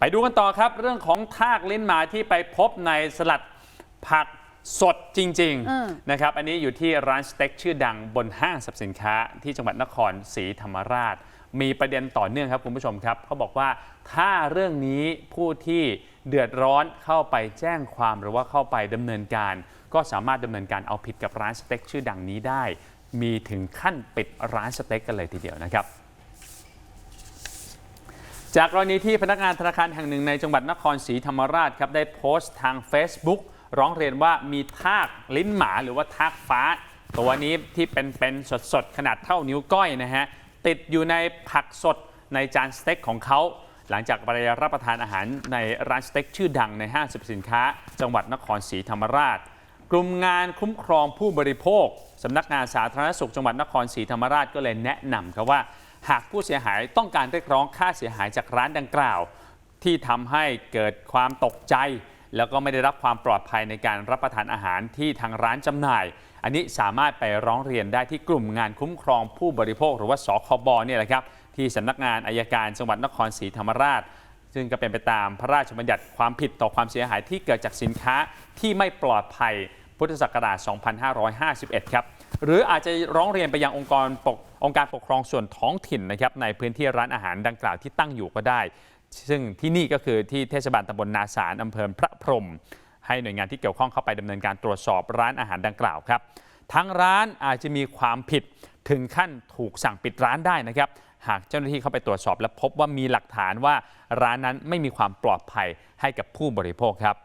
ไปดูกันต่อครับเรื่องของทากลิ้นหมาที่ไปพบในสลัดผักสดจริงอืมๆนะครับอันนี้อยู่ที่ร้านสเต็กชื่อดังบนห้างสรรพสินค้าที่จังหวัดนครศรีธรรมราช มีประเด็นต่อเนื่องครับคุณผู้ชมครับเขาบอกว่าถ้าเรื่องนี้ผู้ที่เดือดร้อนเข้าไปแจ้งความหรือว่าเข้าไปดำเนินการ ก็สามารถดำเนินการเอาผิดกับร้านสเต็กชื่อดังนี้ได้ มีถึงขั้นปิดร้านสเต็กกันเลยทีเดียวนะครับ จากกรณีที่พนักงานธนาคารแห่งหนึ่งในจังหวัดนครศรีธรรมราชครับได้โพสต์ทาง Facebook ร้องเรียนว่ามีทากลิ้นหมาหรือว่าทากฟ้า ตัวนี้ที่เป็นเป็นสดๆ ขนาดเท่านิ้วก้อยนะฮะ ติดอยู่ในผักสดในจานสเต็กของเขา หลังจากไปรับประทานอาหารในร้านสเต็กชื่อดังในห้างสรรพสินค้า จังหวัดนครศรีธรรมราช กลุ่มงานคุ้มครองผู้บริโภคสำนักงานสาธารณสุขจังหวัดนครศรีธรรมราชก็เลยแนะนำครับว่า หากผู้เสียหายต้องการเรียกร้องค่าเสียหายจากร้านดังกล่าว ที่ทำให้เกิดความตกใจ แล้วก็ไม่ได้รับความปลอดภัยในการรับประทานอาหารที่ทางร้านจำหน่าย อันนี้สามารถไปร้องเรียนได้ที่กลุ่มงานคุ้มครองผู้บริโภค หรือว่าสคบเนี่ยแหละครับที่สำนักงานอายการจังหวัดนครศรีธรรมราชซึ่งก็เป็นไปตามพระราชบัญญัติความผิดต่อความเสียหายที่เกิดจากสินค้าที่ไม่ปลอดภัยพุทธศักราช 2551 ครับ หรืออาจจะร้องเรียนไปยังองค์กรปกองค์การปกครองส่วนท้องถิ่นนะครับในพื้นที่ร้านอาหารดังกล่าวที่ตั้งอยู่ก็ได้ ซึ่งที่นี่ก็คือที่เทศบาลตำบลนาสารอำเภอพระพรหมให้หน่วยงานที่เกี่ยวข้องเข้าไปดำเนินการตรวจสอบร้านอาหารดังกล่าวครับทั้งร้านอาจจะมีความผิดถึงขั้นถูกสั่งปิดร้านได้นะครับ หากเจ้าหน้าที่เข้าไปตรวจสอบ และพบว่ามีหลักฐานว่าร้านนั้นไม่มีความปลอดภัยให้กับผู้บริโภคครับ